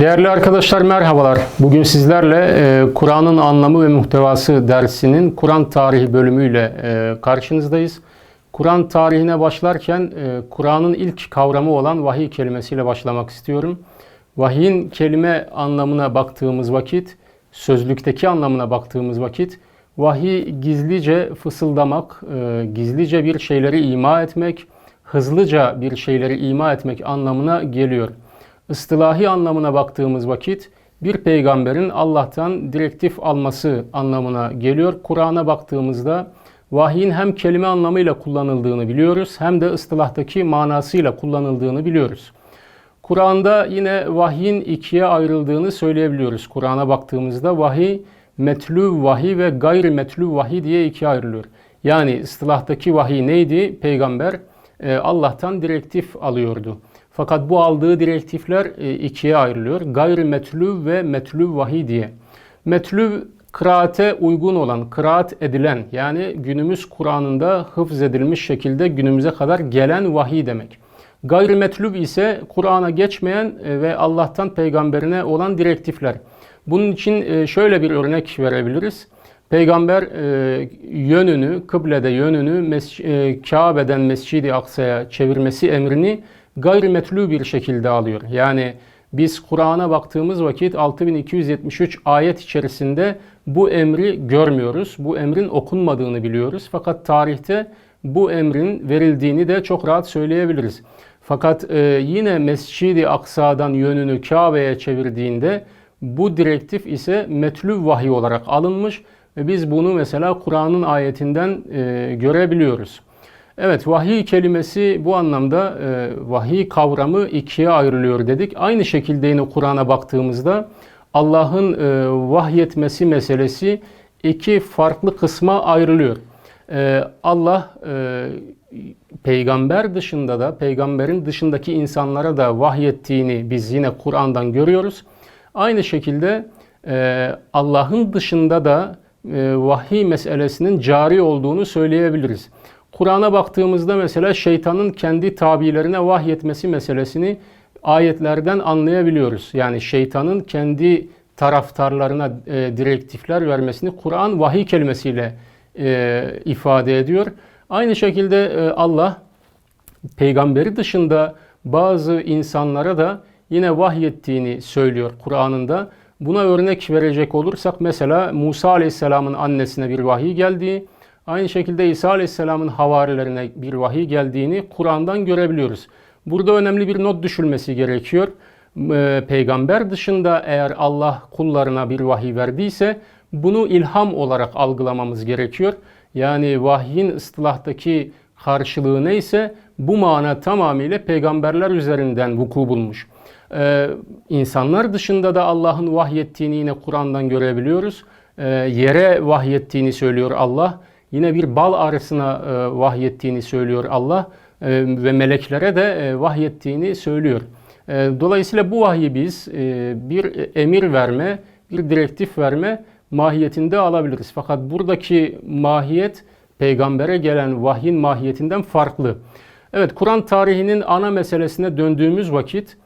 Değerli arkadaşlar merhabalar. Bugün sizlerle e, Kur'an'ın anlamı ve muhtevası dersinin Kur'an tarihi bölümüyle e, karşınızdayız. Kur'an tarihine başlarken e, Kur'an'ın ilk kavramı olan vahiy kelimesiyle başlamak istiyorum. Vahyin kelime anlamına baktığımız vakit, sözlükteki anlamına baktığımız vakit, vahiy gizlice fısıldamak, e, gizlice bir şeyleri ima etmek, hızlıca bir şeyleri ima etmek anlamına geliyor. Istilahi anlamına baktığımız vakit bir peygamberin Allah'tan direktif alması anlamına geliyor. Kur'an'a baktığımızda vahyin hem kelime anlamıyla kullanıldığını biliyoruz hem de ıstilahtaki manasıyla kullanıldığını biliyoruz. Kur'an'da yine vahyin ikiye ayrıldığını söyleyebiliyoruz. Kur'an'a baktığımızda vahiy, metlü vahiy ve gayri metlü vahiy diye ikiye ayrılıyor. Yani ıstilahtaki vahiy neydi? Peygamber e, Allah'tan direktif alıyordu. Fakat bu aldığı direktifler e, ikiye ayrılıyor. Gayri metlü ve metlü vahiy diye. Metlü kıraate uygun olan, kıraat edilen yani günümüz Kur'an'ında hıfz edilmiş şekilde günümüze kadar gelen vahiy demek. Gayrimetlub ise Kur'an'a geçmeyen e, ve Allah'tan peygamberine olan direktifler. Bunun için e, şöyle bir örnek verebiliriz. Peygamber yönünü, kıblede yönünü Kabe'den Mescid-i Aksa'ya çevirmesi emrini gayrimetlü bir şekilde alıyor. Yani biz Kur'an'a baktığımız vakit 6273 ayet içerisinde bu emri görmüyoruz. Bu emrin okunmadığını biliyoruz. Fakat tarihte bu emrin verildiğini de çok rahat söyleyebiliriz. Fakat e, yine Mescid-i Aksa'dan yönünü Kabe'ye çevirdiğinde bu direktif ise metlü vahiy olarak alınmış ve biz bunu mesela Kur'an'ın ayetinden e, görebiliyoruz. Evet vahiy kelimesi bu anlamda e, vahiy kavramı ikiye ayrılıyor dedik. Aynı şekilde yine Kur'an'a baktığımızda Allah'ın e, vahyetmesi meselesi iki farklı kısma ayrılıyor. E, Allah e, peygamber dışında da peygamberin dışındaki insanlara da vahyettiğini biz yine Kur'an'dan görüyoruz. Aynı şekilde e, Allah'ın dışında da e, vahiy meselesinin cari olduğunu söyleyebiliriz. Kur'an'a baktığımızda mesela şeytanın kendi tabilerine vahyetmesi meselesini ayetlerden anlayabiliyoruz. Yani şeytanın kendi taraftarlarına e, direktifler vermesini Kur'an vahiy kelimesiyle e, ifade ediyor. Aynı şekilde e, Allah peygamberi dışında bazı insanlara da yine vahyettiğini söylüyor Kur'an'ında. Buna örnek verecek olursak mesela Musa Aleyhisselam'ın annesine bir vahiy geldiği, aynı şekilde İsa Aleyhisselam'ın havarilerine bir vahiy geldiğini Kur'an'dan görebiliyoruz. Burada önemli bir not düşülmesi gerekiyor. Ee, Peygamber dışında eğer Allah kullarına bir vahiy verdiyse bunu ilham olarak algılamamız gerekiyor. Yani vahyin ıstilahtaki karşılığı neyse bu mana tamamıyla peygamberler üzerinden vuku bulmuş. Ee, insanlar dışında da Allah'ın vahyettiğini yine Kur'an'dan görebiliyoruz. Ee, yere vahyettiğini söylüyor Allah. Yine bir bal arısına e, vahyettiğini söylüyor Allah. E, ve meleklere de e, vahyettiğini söylüyor. Dolayısıyla bu vahyi biz bir emir verme, bir direktif verme mahiyetinde alabiliriz. Fakat buradaki mahiyet peygambere gelen vahyin mahiyetinden farklı. Evet Kur'an tarihinin ana meselesine döndüğümüz vakit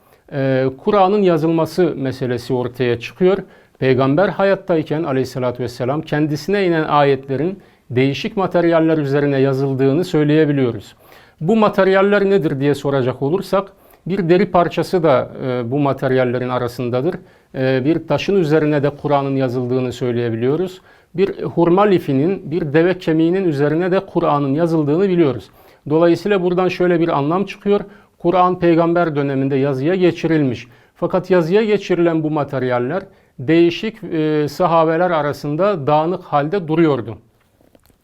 Kur'an'ın yazılması meselesi ortaya çıkıyor. Peygamber hayattayken aleyhissalatü vesselam kendisine inen ayetlerin değişik materyaller üzerine yazıldığını söyleyebiliyoruz. Bu materyaller nedir diye soracak olursak bir deri parçası da e, bu materyallerin arasındadır. E, bir taşın üzerine de Kur'an'ın yazıldığını söyleyebiliyoruz. Bir hurma lifinin, bir deve kemiğinin üzerine de Kur'an'ın yazıldığını biliyoruz. Dolayısıyla buradan şöyle bir anlam çıkıyor. Kur'an peygamber döneminde yazıya geçirilmiş. Fakat yazıya geçirilen bu materyaller değişik e, sahabeler arasında dağınık halde duruyordu.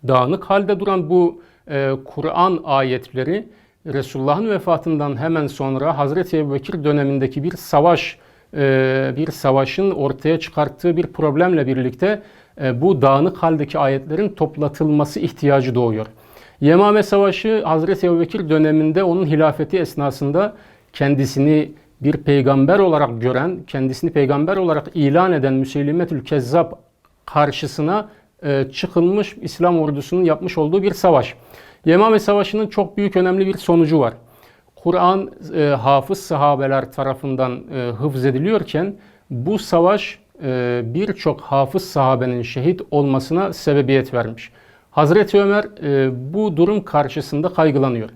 Dağınık halde duran bu e, Kur'an ayetleri Resulullah'ın vefatından hemen sonra Hazreti Ebubekir dönemindeki bir savaş, e, bir savaşın ortaya çıkarttığı bir problemle birlikte e, bu dağınık haldeki ayetlerin toplatılması ihtiyacı doğuyor. Yemame Savaşı Hazreti Ebubekir döneminde onun hilafeti esnasında kendisini bir peygamber olarak gören, kendisini peygamber olarak ilan eden Müseylimetül Kezzab karşısına çıkılmış İslam ordusunun yapmış olduğu bir savaş. Yemame Savaşı'nın çok büyük önemli bir sonucu var. Kur'an e, hafız sahabeler tarafından e, hıfz ediliyorken bu savaş e, birçok hafız sahabenin şehit olmasına sebebiyet vermiş. Hazreti Ömer e, bu durum karşısında kaygılanıyor.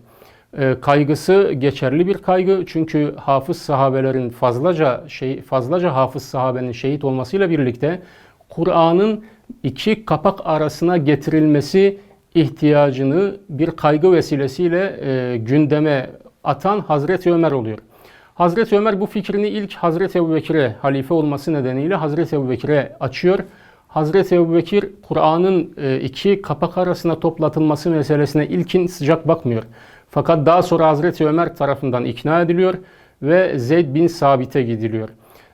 E, kaygısı geçerli bir kaygı çünkü hafız sahabelerin fazlaca şey fazlaca hafız sahabenin şehit olmasıyla birlikte Kur'an'ın iki kapak arasına getirilmesi ihtiyacını bir kaygı vesilesiyle e, gündeme atan Hazreti Ömer oluyor. Hazreti Ömer bu fikrini ilk Hazreti Ebubekir'e halife olması nedeniyle Hazreti Ebubekir'e açıyor. Hazreti Ebubekir Kur'an'ın e, iki kapak arasına toplatılması meselesine ilkin sıcak bakmıyor. Fakat daha sonra Hazreti Ömer tarafından ikna ediliyor ve Zeyd bin Sabit'e gidiliyor.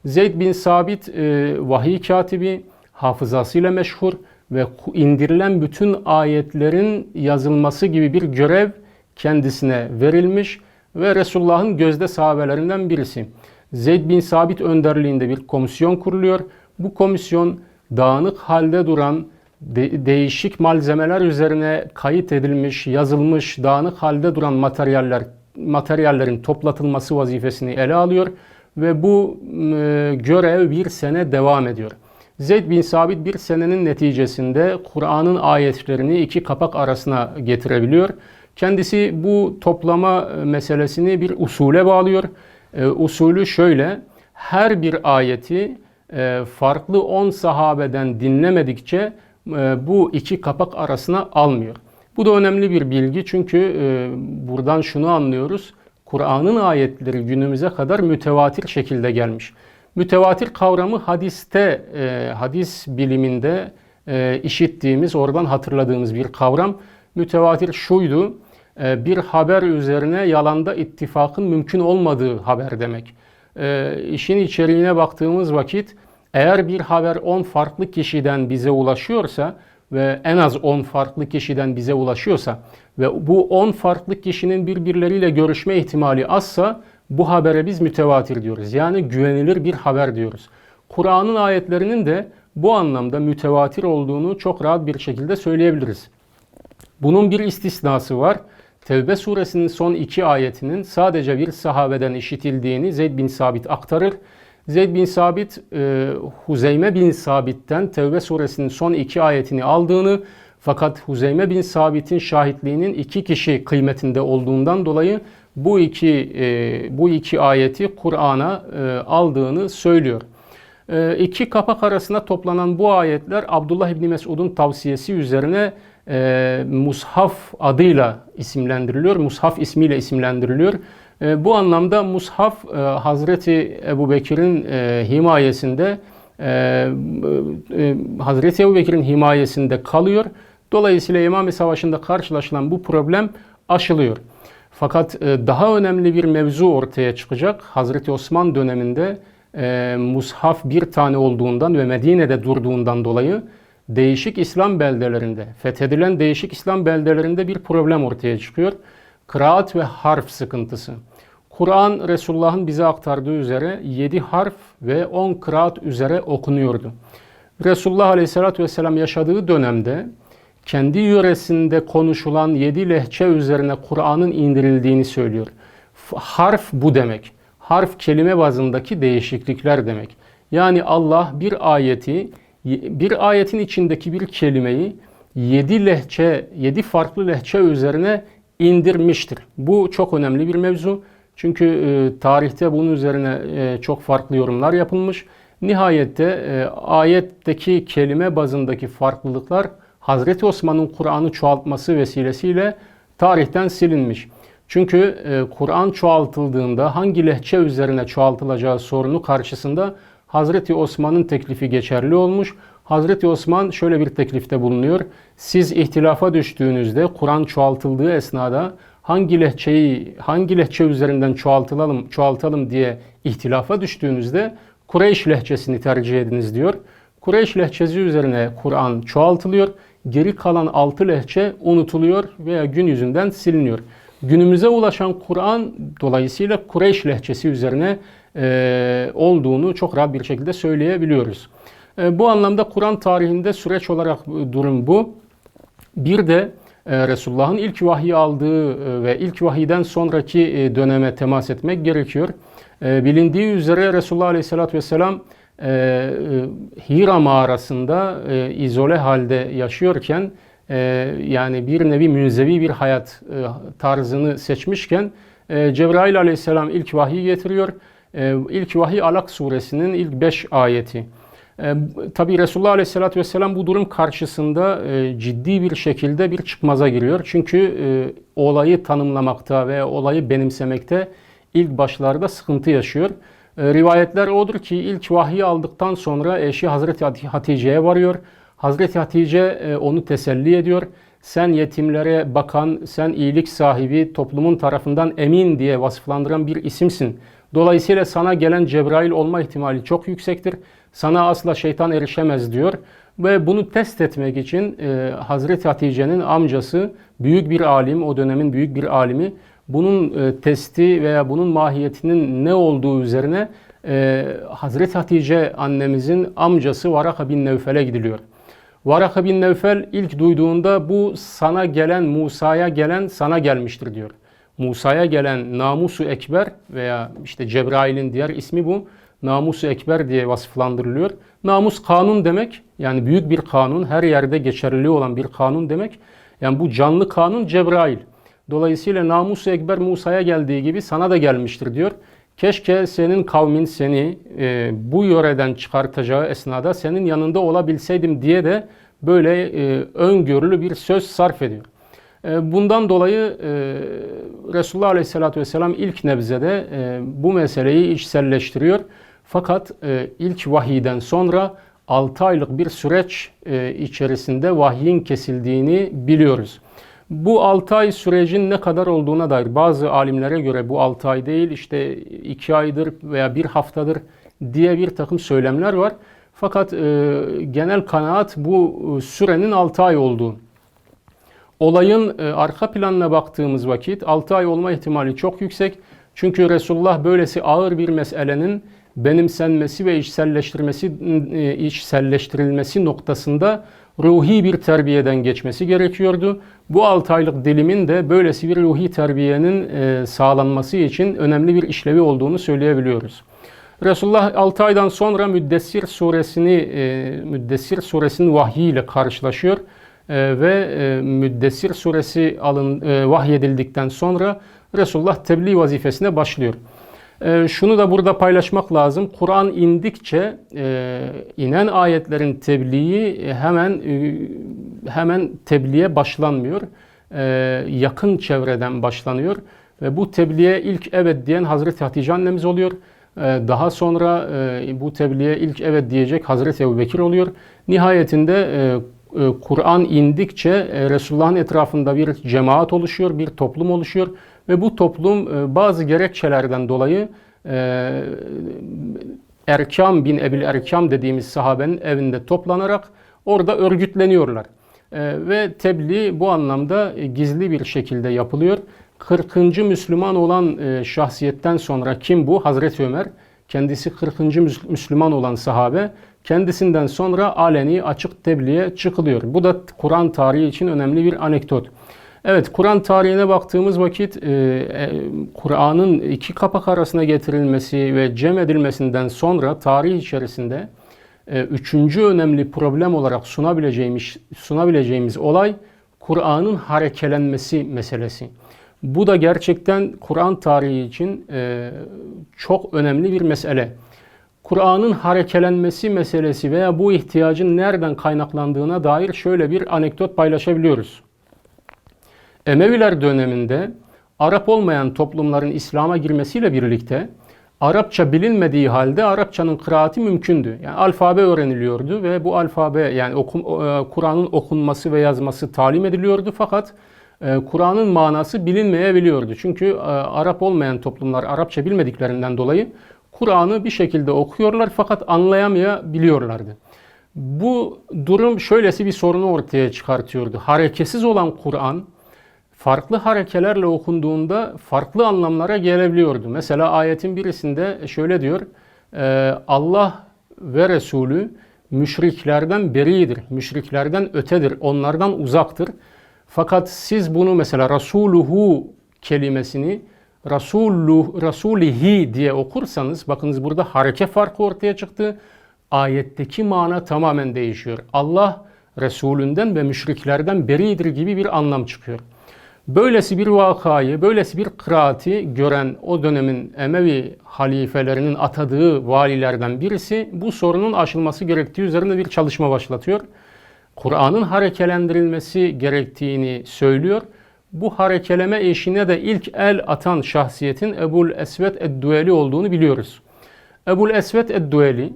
Zeyd bin Sabit e, vahiy katibi, hafızasıyla meşhur ve indirilen bütün ayetlerin yazılması gibi bir görev kendisine verilmiş ve Resulullah'ın gözde sahabelerinden birisi. Zeyd bin Sabit önderliğinde bir komisyon kuruluyor. Bu komisyon dağınık halde duran de- değişik malzemeler üzerine kayıt edilmiş, yazılmış, dağınık halde duran materyaller materyallerin toplatılması vazifesini ele alıyor ve bu e, görev bir sene devam ediyor. Zeyd bin Sabit bir senenin neticesinde Kur'an'ın ayetlerini iki kapak arasına getirebiliyor. Kendisi bu toplama meselesini bir usule bağlıyor. E, usulü şöyle, her bir ayeti e, farklı 10 sahabeden dinlemedikçe e, bu iki kapak arasına almıyor. Bu da önemli bir bilgi çünkü e, buradan şunu anlıyoruz. Kur'an'ın ayetleri günümüze kadar mütevatir şekilde gelmiş. Mütevatir kavramı hadiste, e, hadis biliminde e, işittiğimiz, oradan hatırladığımız bir kavram. Mütevatir şuydu, e, bir haber üzerine yalanda ittifakın mümkün olmadığı haber demek. E, işin içeriğine baktığımız vakit eğer bir haber 10 farklı kişiden bize ulaşıyorsa ve en az 10 farklı kişiden bize ulaşıyorsa ve bu 10 farklı kişinin birbirleriyle görüşme ihtimali azsa bu habere biz mütevatir diyoruz. Yani güvenilir bir haber diyoruz. Kur'an'ın ayetlerinin de bu anlamda mütevatir olduğunu çok rahat bir şekilde söyleyebiliriz. Bunun bir istisnası var. Tevbe suresinin son iki ayetinin sadece bir sahabeden işitildiğini Zeyd bin Sabit aktarır. Zeyd bin Sabit, e, Huzeyme bin Sabit'ten Tevbe suresinin son iki ayetini aldığını fakat Huzeyme bin Sabit'in şahitliğinin iki kişi kıymetinde olduğundan dolayı bu iki e, bu iki ayeti Kur'an'a e, aldığını söylüyor. E, iki kapak arasında toplanan bu ayetler Abdullah İbni Mesud'un tavsiyesi üzerine e, Mushaf adıyla isimlendiriliyor. Mushaf ismiyle isimlendiriliyor. E, bu anlamda Mushaf e, Hazreti Ebu Bekir'in e, himayesinde e, e, Hazreti Ebu Bekir'in himayesinde kalıyor. Dolayısıyla İmam Savaşı'nda karşılaşılan bu problem aşılıyor. Fakat e, daha önemli bir mevzu ortaya çıkacak. Hazreti Osman döneminde e, mushaf bir tane olduğundan ve Medine'de durduğundan dolayı değişik İslam beldelerinde, fethedilen değişik İslam beldelerinde bir problem ortaya çıkıyor. Kıraat ve harf sıkıntısı. Kur'an Resulullah'ın bize aktardığı üzere 7 harf ve 10 kıraat üzere okunuyordu. Resulullah Aleyhisselatü Vesselam yaşadığı dönemde kendi yöresinde konuşulan 7 lehçe üzerine Kur'an'ın indirildiğini söylüyor. Harf bu demek. Harf kelime bazındaki değişiklikler demek. Yani Allah bir ayeti, bir ayetin içindeki bir kelimeyi 7 lehçe, 7 farklı lehçe üzerine indirmiştir. Bu çok önemli bir mevzu. Çünkü e, tarihte bunun üzerine e, çok farklı yorumlar yapılmış. Nihayette e, ayetteki kelime bazındaki farklılıklar Hazreti Osman'ın Kur'an'ı çoğaltması vesilesiyle tarihten silinmiş. Çünkü e, Kur'an çoğaltıldığında hangi lehçe üzerine çoğaltılacağı sorunu karşısında Hazreti Osman'ın teklifi geçerli olmuş. Hazreti Osman şöyle bir teklifte bulunuyor. Siz ihtilafa düştüğünüzde Kur'an çoğaltıldığı esnada hangi lehçeyi hangi lehçe üzerinden çoğaltalım çoğaltalım diye ihtilafa düştüğünüzde Kureyş lehçesini tercih ediniz diyor. Kureyş lehçesi üzerine Kur'an çoğaltılıyor. Geri kalan altı lehçe unutuluyor veya gün yüzünden siliniyor. Günümüze ulaşan Kur'an dolayısıyla Kureyş lehçesi üzerine e, olduğunu çok rahat bir şekilde söyleyebiliyoruz. E, bu anlamda Kur'an tarihinde süreç olarak durum bu. Bir de e, Resulullah'ın ilk vahyi aldığı e, ve ilk vahiyden sonraki e, döneme temas etmek gerekiyor. E, bilindiği üzere Resulullah Aleyhisselatü Vesselam e, e, Hira mağarasında e, izole halde yaşıyorken e, yani bir nevi münzevi bir hayat e, tarzını seçmişken e, Cebrail Aleyhisselam ilk vahiy getiriyor. E, ilk vahiy Alak suresinin ilk 5 ayeti. E, Tabi Resulullah Aleyhisselatü Vesselam bu durum karşısında e, ciddi bir şekilde bir çıkmaza giriyor. Çünkü e, olayı tanımlamakta ve olayı benimsemekte ilk başlarda sıkıntı yaşıyor. E, rivayetler odur ki ilk vahyi aldıktan sonra eşi Hazreti Hatice'ye varıyor. Hazreti Hatice e, onu teselli ediyor. Sen yetimlere bakan, sen iyilik sahibi, toplumun tarafından emin diye vasıflandıran bir isimsin. Dolayısıyla sana gelen Cebrail olma ihtimali çok yüksektir. Sana asla şeytan erişemez diyor. Ve bunu test etmek için e, Hazreti Hatice'nin amcası büyük bir alim, o dönemin büyük bir alimi bunun e, testi veya bunun mahiyetinin ne olduğu üzerine e, Hazreti Hatice annemizin amcası Varaka bin Nevfel'e gidiliyor. Varaka bin Nevfel ilk duyduğunda bu sana gelen Musa'ya gelen sana gelmiştir diyor. Musa'ya gelen namusu ekber veya işte Cebrail'in diğer ismi bu. Namusu ekber diye vasıflandırılıyor. Namus kanun demek. Yani büyük bir kanun, her yerde geçerli olan bir kanun demek. Yani bu canlı kanun Cebrail. Dolayısıyla namusu ekber Musa'ya geldiği gibi sana da gelmiştir diyor. Keşke senin kavmin seni e, bu yöreden çıkartacağı esnada senin yanında olabilseydim diye de böyle e, öngörülü bir söz sarf ediyor. E, bundan dolayı e, Resulullah Aleyhisselatü Vesselam ilk nebzede e, bu meseleyi içselleştiriyor. Fakat e, ilk vahiyden sonra 6 aylık bir süreç e, içerisinde vahyin kesildiğini biliyoruz. Bu 6 ay sürecin ne kadar olduğuna dair bazı alimlere göre bu 6 ay değil işte 2 aydır veya bir haftadır diye bir takım söylemler var. Fakat e, genel kanaat bu e, sürenin 6 ay olduğu. Olayın e, arka planına baktığımız vakit 6 ay olma ihtimali çok yüksek. Çünkü Resulullah böylesi ağır bir meselenin benimsenmesi ve içselleştirmesi e, içselleştirilmesi noktasında ruhi bir terbiyeden geçmesi gerekiyordu. Bu 6 aylık dilimin de böylesi bir ruhi terbiyenin e, sağlanması için önemli bir işlevi olduğunu söyleyebiliyoruz. Resulullah 6 aydan sonra Müddessir suresini e, Müddessir suresinin vahyiyle karşılaşıyor ve Müddessir suresi alın vahyedildikten sonra Resulullah tebliğ vazifesine başlıyor. E, şunu da burada paylaşmak lazım. Kur'an indikçe e, inen ayetlerin tebliği hemen e, hemen tebliğe başlanmıyor. E, yakın çevreden başlanıyor ve bu tebliğe ilk evet diyen Hazreti Hatice annemiz oluyor. E, daha sonra e, bu tebliğe ilk evet diyecek Hazreti Ebu Bekir oluyor. Nihayetinde e, e Kur'an indikçe e, Resulullah'ın etrafında bir cemaat oluşuyor, bir toplum oluşuyor ve bu toplum e, bazı gerekçelerden dolayı e, Erkam bin Ebil Erkam dediğimiz sahabenin evinde toplanarak orada örgütleniyorlar. E, ve tebliğ bu anlamda gizli bir şekilde yapılıyor. 40. Müslüman olan şahsiyetten sonra kim bu? Hazreti Ömer. Kendisi 40. Müslüman olan sahabe. Kendisinden sonra aleni açık tebliğe çıkılıyor. Bu da Kur'an tarihi için önemli bir anekdot. Evet, Kur'an tarihine baktığımız vakit e, e, Kur'an'ın iki kapak arasına getirilmesi ve cem edilmesinden sonra tarih içerisinde e, üçüncü önemli problem olarak sunabileceğimiz, sunabileceğimiz olay Kur'an'ın harekelenmesi meselesi. Bu da gerçekten Kur'an tarihi için çok önemli bir mesele. Kur'an'ın harekelenmesi meselesi veya bu ihtiyacın nereden kaynaklandığına dair şöyle bir anekdot paylaşabiliyoruz. Emeviler döneminde Arap olmayan toplumların İslam'a girmesiyle birlikte Arapça bilinmediği halde Arapçanın kıraati mümkündü. Yani alfabe öğreniliyordu ve bu alfabe yani e, Kur'an'ın okunması ve yazması talim ediliyordu fakat e, Kur'an'ın manası bilinmeyebiliyordu. Çünkü e, Arap olmayan toplumlar Arapça bilmediklerinden dolayı Kur'an'ı bir şekilde okuyorlar fakat anlayamayabiliyorlardı. Bu durum şöylesi bir sorunu ortaya çıkartıyordu. Hareketsiz olan Kur'an farklı harekelerle okunduğunda farklı anlamlara gelebiliyordu. Mesela ayetin birisinde şöyle diyor. E, Allah ve Resulü müşriklerden beridir. Müşriklerden ötedir. Onlardan uzaktır. Fakat siz bunu mesela Rasuluhu kelimesini Rasullu, Rasulihi diye okursanız bakınız burada hareke farkı ortaya çıktı. Ayetteki mana tamamen değişiyor. Allah Resulünden ve müşriklerden beridir gibi bir anlam çıkıyor. Böylesi bir vakayı, böylesi bir kıraati gören o dönemin Emevi halifelerinin atadığı valilerden birisi bu sorunun aşılması gerektiği üzerine bir çalışma başlatıyor. Kur'an'ın harekelendirilmesi gerektiğini söylüyor. Bu harekeleme eşine de ilk el atan şahsiyetin Ebul Esved Eddueli olduğunu biliyoruz. Ebul Esved Eddueli,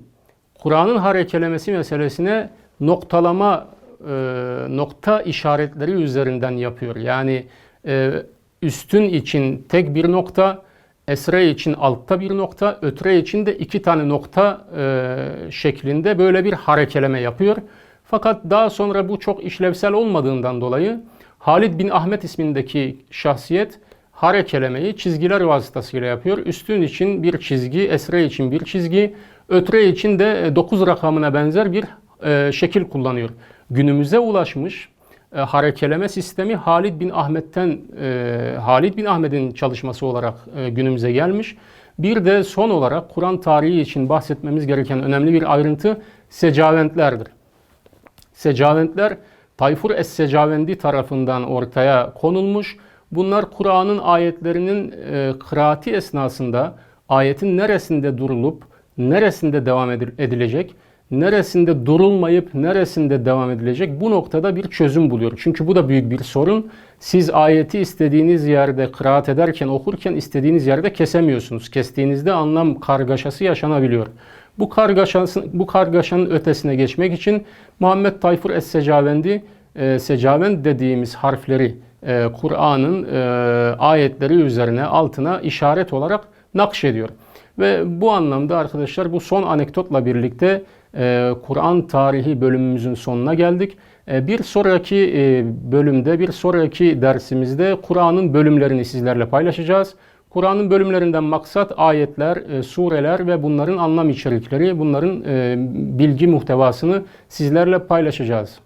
Kur'an'ın harekelemesi meselesine noktalama e, nokta işaretleri üzerinden yapıyor. Yani e, üstün için tek bir nokta, esre için altta bir nokta, ötre için de iki tane nokta e, şeklinde böyle bir harekeleme yapıyor. Fakat daha sonra bu çok işlevsel olmadığından dolayı Halid bin Ahmet ismindeki şahsiyet harekelemeyi çizgiler vasıtasıyla yapıyor. Üstün için bir çizgi, esre için bir çizgi, ötre için de 9 rakamına benzer bir e, şekil kullanıyor. Günümüze ulaşmış e, harekeleme sistemi Halid bin Ahmet'ten e, Halid bin Ahmet'in çalışması olarak e, günümüze gelmiş. Bir de son olarak Kur'an tarihi için bahsetmemiz gereken önemli bir ayrıntı secaventlerdir. Secaventler Tayfur Es-Secavendi tarafından ortaya konulmuş. Bunlar Kur'an'ın ayetlerinin e, kıraati esnasında ayetin neresinde durulup neresinde devam edilecek, neresinde durulmayıp neresinde devam edilecek bu noktada bir çözüm buluyor. Çünkü bu da büyük bir sorun. Siz ayeti istediğiniz yerde kıraat ederken, okurken istediğiniz yerde kesemiyorsunuz. Kestiğinizde anlam kargaşası yaşanabiliyor. Bu kargaşanın, bu kargaşanın ötesine geçmek için Muhammed Tayfur Es-Secavendi, e, secavend dediğimiz harfleri e, Kur'an'ın e, ayetleri üzerine altına işaret olarak nakşediyor. Ve bu anlamda arkadaşlar bu son anekdotla birlikte Kur'an tarihi bölümümüzün sonuna geldik. E, bir sonraki e, bölümde, bir sonraki dersimizde Kur'an'ın bölümlerini sizlerle paylaşacağız. Kur'an'ın bölümlerinden maksat ayetler, e, sureler ve bunların anlam içerikleri, bunların e, bilgi muhtevasını sizlerle paylaşacağız.